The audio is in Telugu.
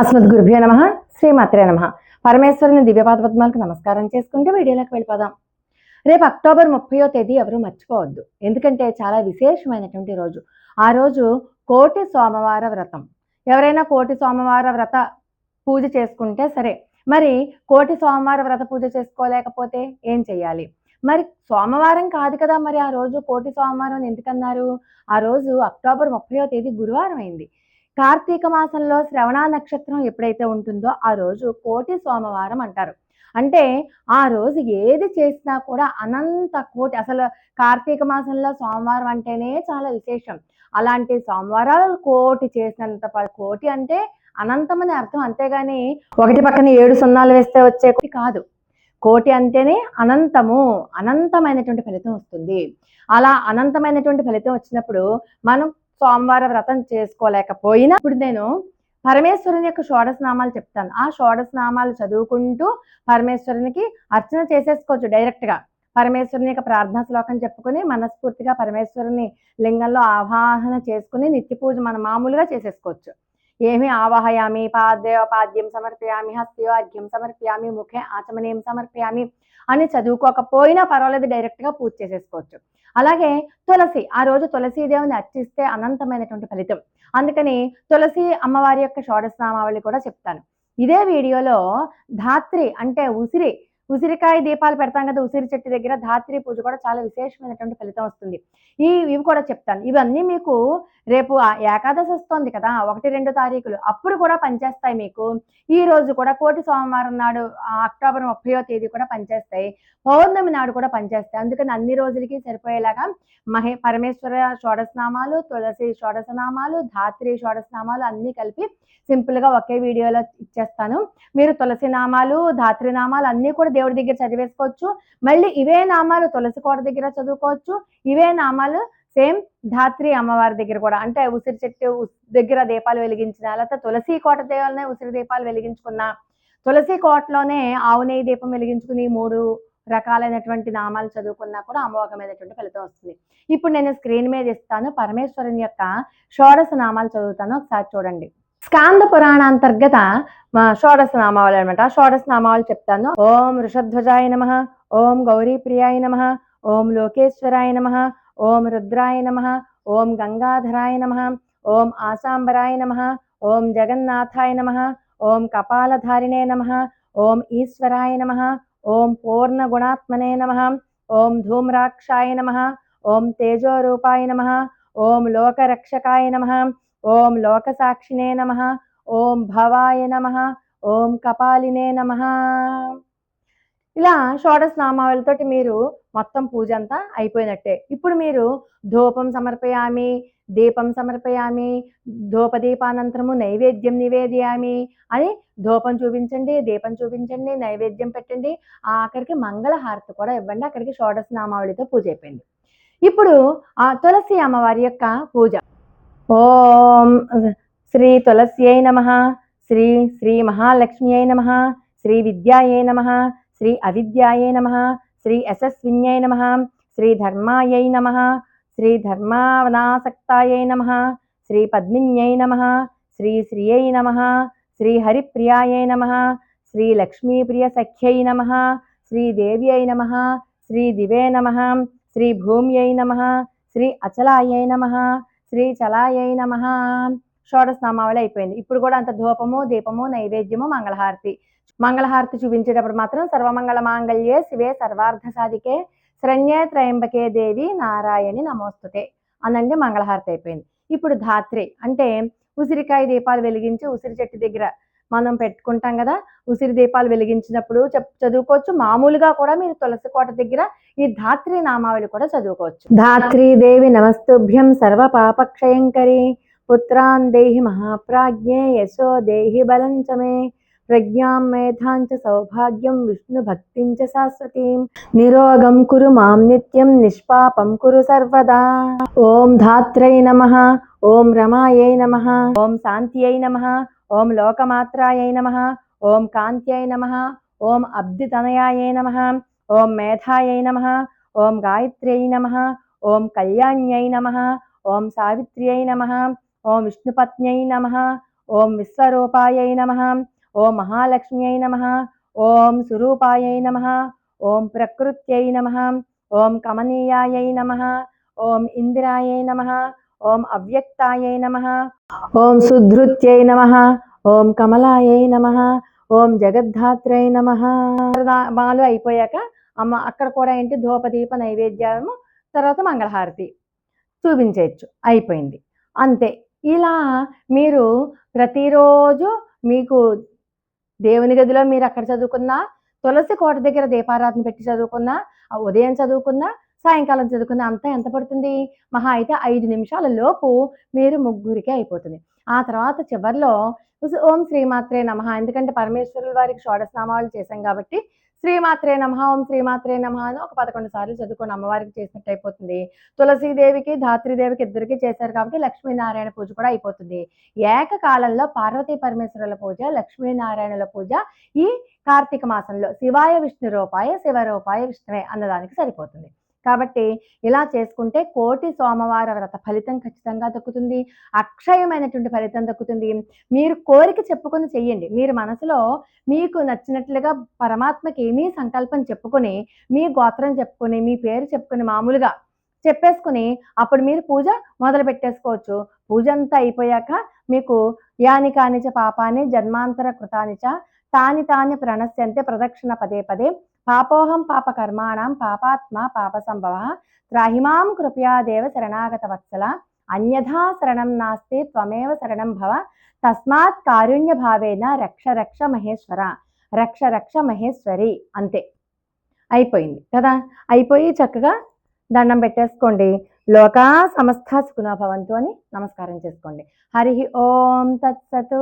అస్మద్ గురుభ్యో నమ శ్రీమాత్రే నమ. పరమేశ్వరుని దివ్యపాద పద్మాలకు నమస్కారం చేసుకుంటూ వీడియోలోకి వెళ్ళిపోదాం. రేపు అక్టోబర్ ముప్పయో తేదీ ఎవరు మర్చిపోవద్దు. ఎందుకంటే చాలా విశేషమైనటువంటి రోజు. ఆ రోజు కోటి సోమవార వ్రతం. ఎవరైనా కోటి సోమవార వ్రత పూజ చేసుకుంటే సరే మరి కోటి సోమవార వ్రత పూజ చేసుకోలేకపోతే ఏం చెయ్యాలి? మరి సోమవారం కాదు కదా మరి ఆ రోజు కోటి సోమవారం ఎందుకన్నారు? ఆ రోజు అక్టోబర్ ముప్పయో తేదీ గురువారం అయింది. కార్తీక మాసంలో శ్రవణ నక్షత్రం ఎప్పుడైతే ఉంటుందో ఆ రోజు కోటి సోమవారం అంటారు. అంటే ఆ రోజు ఏది చేసినా కూడా అనంత కోటి అసలు కార్తీక మాసంలో సోమవారం అంటేనే చాలా విశేషం. అలాంటి సోమవారాలు కోటి చేసినంత కోటి అంటే అనంతమని అర్థం. అంతేగాని ఒకటి పక్కన ఏడు సున్నాలు వేస్తే వచ్చే కోటి కాదు. కోటి అంటేనే అనంతము అనంతమైనటువంటి ఫలితం వస్తుంది. అలా అనంతమైనటువంటి ఫలితం వచ్చినప్పుడు మనం సోమవార వ్రతం చేసుకోలేకపోయినా ఇప్పుడు నేను పరమేశ్వరుని యొక్క షోడశ నామాలు చెప్తాను. ఆ షోడశ నామాలు చదువుకుంటూ పరమేశ్వరునికి అర్చన చేసేసుకోవచ్చు డైరెక్ట్గా. పరమేశ్వరుని యొక్క ప్రార్థనా శ్లోకం చెప్పుకొని మనస్ఫూర్తిగా పరమేశ్వరుని లింగంలో ఆవాహన చేసుకుని నిత్య పూజ మనం మామూలుగా చేసేసుకోవచ్చు. ఏమి ఆవాహయామి పాదేవ పాద్యం సమర్పయామి హస్తయో అర్ఘ్యం సమర్పయామి ముఖే ఆచమనీయం సమర్పయామి అని చదువుకోకపోయినా పర్వాలేదు డైరెక్ట్గా పూజ చేసేసుకోవచ్చు. అలాగే తులసి ఆ రోజు తులసి దేవుని అర్చిస్తే అనంతమైనటువంటి ఫలితం. అందుకని తులసి అమ్మవారి యొక్క షోడస్నామావళి కూడా చెప్తాను. ఇదే వీడియోలో ధాత్రి అంటే ఉసిరి ఉసిరికాయ దీపాలు పెడతాం కదా ఉసిరి చెట్టు దగ్గర ధాత్రి పూజ కూడా చాలా విశేషమైనటువంటి ఫలితం వస్తుంది. ఈ ఇవి కూడా చెప్తాను. ఇవన్నీ మీకు రేపు ఏకాదశి వస్తుంది కదా ఒకటి రెండు తారీఖులు అప్పుడు కూడా పనిచేస్తాయి మీకు. ఈ రోజు కూడా కోటి సోమవారం నాడు ఆ, అక్టోబర్ ముప్పయో తేదీ కూడా పనిచేస్తాయి. పౌర్ణమి నాడు కూడా పనిచేస్తాయి. అందుకని అన్ని రోజులకి సరిపోయేలాగా మహే పరమేశ్వర షోడశనామాలు తులసి షోడశనామాలు ధాత్రి షోడశనామాలు అన్నీ కలిపి సింపుల్గా ఒకే వీడియోలో ఇచ్చేస్తాను. మీరు తులసి నామాలు ధాత్రి నామాలు అన్నీ కూడా దేవుడి దగ్గర చదివేసుకోవచ్చు. మళ్ళీ ఇవే నామాలు తులసి కోట దగ్గర చదువుకోవచ్చు. ఇవే నామాలు సేమ్ ధాత్రి అమ్మవారి దగ్గర కూడా. అంటే ఉసిరి చెట్టు దగ్గర దీపాలు వెలిగించిన లేకపోతే తులసి కోట దేవాలనే ఉసిరి దీపాలు వెలిగించుకున్న. తులసి కోటలోనే ఆవునేయి దీపం వెలిగించుకుని మూడు రకాలైనటువంటి నామాలు చదువుకున్నా కూడా అమోఘమైనటువంటి ఫలితం వస్తుంది. ఇప్పుడు నేను స్క్రీన్ మీద ఇస్తాను. పరమేశ్వరుని యొక్క షోడశ నామాలు చదువుతాను. ఒకసారి చూడండి. స్కాంద పురాణ అంతర్గత షోడశ నామావళి అనమాట షోడశ నామావళి చెప్తాను ఓం ఋషధ్వజాయ నమ ఓం గౌరీ ప్రియాయ నమ ఓం లోకేశ్వరాయ నమ ఓం రుద్రాయ నమ ఓం గంగాధరాయ నమ ఓం ఆశాంబరాయ నమ ఓం జగన్నాథాయ నమ ఓం కపాలధారిణే నమ ఓం ఈశ్వరాయ నమ ఓం పూర్ణగుణాత్మనే నమ ఓం ధూమ్రాక్షాయ నమ ఓం తేజోరూపాయ నమ ఓం లోకరక్షకాయ నమ ఓం లోకసాక్షినే నమ ఓం భవాయ నమ ఓం కపాలినే నమ. ఇలా షోడశ నామావళితోటి మీరు మొత్తం పూజ అంతా అయిపోయినట్టే. ఇప్పుడు మీరు ధూపం సమర్పయామి దీపం సమర్పయామి ధూపదీపానంతరము నైవేద్యం నివేదయామి అని ధూపం చూపించండి దీపం చూపించండి నైవేద్యం పెట్టండి. అక్కడికి మంగళహారతి కూడా ఇవ్వండి అక్కడికి షోడశ నామావళితో పూజ అయిపోయింది. ఇప్పుడు ఆ తులసి అమ్మవారి యొక్క పూజ. ఓం శ్రీ తులస్యై నమ శ్రీ శ్రీ మహాలక్ష్మ్యై నమ శ్రీ విద్యాయై నమ శ్రీ అవిద్యాయై నమ శ్రీ యశస్విన్యై నమ శ్రీ ధర్మాయై నమ శ్రీ ధర్మావనాసక్తాయై నమ శ్రీ పద్మిన్యై నమ శ్రీ శ్రియై నమ శ్రీ హరిప్రియాయై నమ శ్రీ లక్ష్మీప్రియ సఖ్యై నమ శ్రీ దేవ్యై నమ శ్రీ దివే నమ శ్రీ భూమ్యై నమ శ్రీ అచలాయై నమ శ్రీ చలాయై నమ. షోడస్నామావళి అయిపోయింది. ఇప్పుడు కూడా అంత ధూపము దీపము నైవేద్యము మంగళహారతి. మంగళహారతి చూపించేటప్పుడు మాత్రం సర్వమంగళ మాంగళ్యే శివే సర్వార్థ సాధికే శరణ్యే త్రయంబకే దేవి నారాయణి నమోస్తుతే అనండి మంగళహారతి అయిపోయింది. ఇప్పుడు ధాత్రి అంటే ఉసిరికాయ దీపాలు వెలిగించి ఉసిరి చెట్టు దగ్గర మనం పెట్టుకుంటాం కదా ఉసిరి దీపాలు వెలిగించినప్పుడు చదువుకోవచ్చు. మామూలుగా కూడా మీరు తులసి కోట దగ్గర ఈ ధాత్రి నామావళి కూడా చదువుకోవచ్చు. ధాత్రి దేవి నమస్తుభ్యం సర్వ పాపక్షయంకరి పుత్రాన్ దేహి మహాప్రాజ్ఞే యశో దేహి బలంచమే ప్రజ్ఞాం మేధాంచ సౌభాగ్యం విష్ణు భక్తించ శాశ్వతీం నిరోగం కురు మాం నిత్యం నిష్పాపం కురు సర్వదా. ఓం ధాత్రై నమః ఓం రమాయై నమః ఓం శాంతియై నమః ఓం లోకమాత్రాయై నమః ఓం కాంత్యై నమః ఓం అబ్దితనయాయై నమః ఓం మేధాయై నమః ఓం గాయత్ర్యై నమః ఓం కళ్యాణ్యై నమః ఓం సావిత్ర్యై నమః ఓం విష్ణుపత్న్యై నమః ఓం విశ్వరూపాయై నమ ఓం మహాలక్ష్మ్యై నమ ఓం సురూపాయై నమ ఓం ప్రకృత్యై నమ ఓం కమనీయాయై నమ ఓం ఇందిరాయై నమ ఓం అవ్యక్తాయై నమ. ఓం సుధృత్యై నమ. ఓం కమలాయై నమ. ఓం జగద్ధాత్రై నమ. మాలు అయిపోయాక అమ్మ అక్కడ కూడా ఏంటి? ధూపదీప నైవేద్యము తర్వాత మంగళహారతి చూపించవచ్చు అయిపోయింది. అంతే. ఇలా మీరు ప్రతిరోజు మీకు దేవుని గదిలో మీరు అక్కడ చదువుకున్నా తులసి కోట దగ్గర దీపారాధన పెట్టి చదువుకున్నా ఉదయం చదువుకున్నా సాయంకాలం చదువుకున్న అంతా ఎంత పడుతుంది? మహా అయితే ఐదు నిమిషాల లోపు మీరు ముగ్గురికి అయిపోతుంది. ఆ తర్వాత చివరిలో ఓం శ్రీమాత్రే నమ. ఎందుకంటే పరమేశ్వరుల వారికి షోడస్నామాలు చేశాం కాబట్టి శ్రీమాత్రే నమ ఓం శ్రీమాత్రే నమ అని ఒక పదకొండు సార్లు చదువుకొని అమ్మవారికి చేసినట్టు అయిపోతుంది. తులసీదేవికి ధాత్రీదేవికి ఇద్దరికి చేశారు కాబట్టి లక్ష్మీనారాయణ పూజ కూడా అయిపోతుంది. ఏకకాలంలో పార్వతీ పరమేశ్వరుల పూజ లక్ష్మీనారాయణుల పూజ ఈ కార్తీక మాసంలో శివాయ విష్ణు రూపాయ శివరూపాయ విష్ణువే అన్నదానికి సరిపోతుంది. కాబట్టి ఇలా చేసుకుంటే కోటి సోమవార వ్రత ఫలితం ఖచ్చితంగా దక్కుతుంది. అక్షయమైనటువంటి ఫలితం దక్కుతుంది. మీరు కోరిక చెప్పుకొని చెయ్యండి. మీరు మనసులో మీకు నచ్చినట్లుగా పరమాత్మకి మీ సంకల్పం చెప్పుకొని మీ గోత్రం చెప్పుకొని మీ పేరు చెప్పుకొని మామూలుగా చెప్పేసుకుని అప్పుడు మీరు పూజ మొదలు పెట్టేసుకోవచ్చు. పూజ అంతా అయిపోయాక మీకు యాని కానిచ పాపాని జన్మాంతర కృతానిచ తాని తాని ప్రణశ్యంతే ప్రదక్షిణ పదే పదే. పాపోహం పాప కర్మాణం పాపాత్మ పాప సంభవ త్రాహిమాం కృపయా దేవ శరణాగత వత్సల. అన్యథా శరణం నాస్తి త్వమేవ శరణం భవ. తస్మాత్ కారుణ్య భావేన రక్ష రక్ష మహేశ్వర. రక్ష రక్ష మహేశ్వరి అంతే. అయిపోయింది కదా? అయిపోయి చక్కగా దండం పెట్టేసుకోండి. లోకా సమస్త సుఖనోభవంతు అని నమస్కారం చేసుకోండి. హరి ఓం తత్సతు.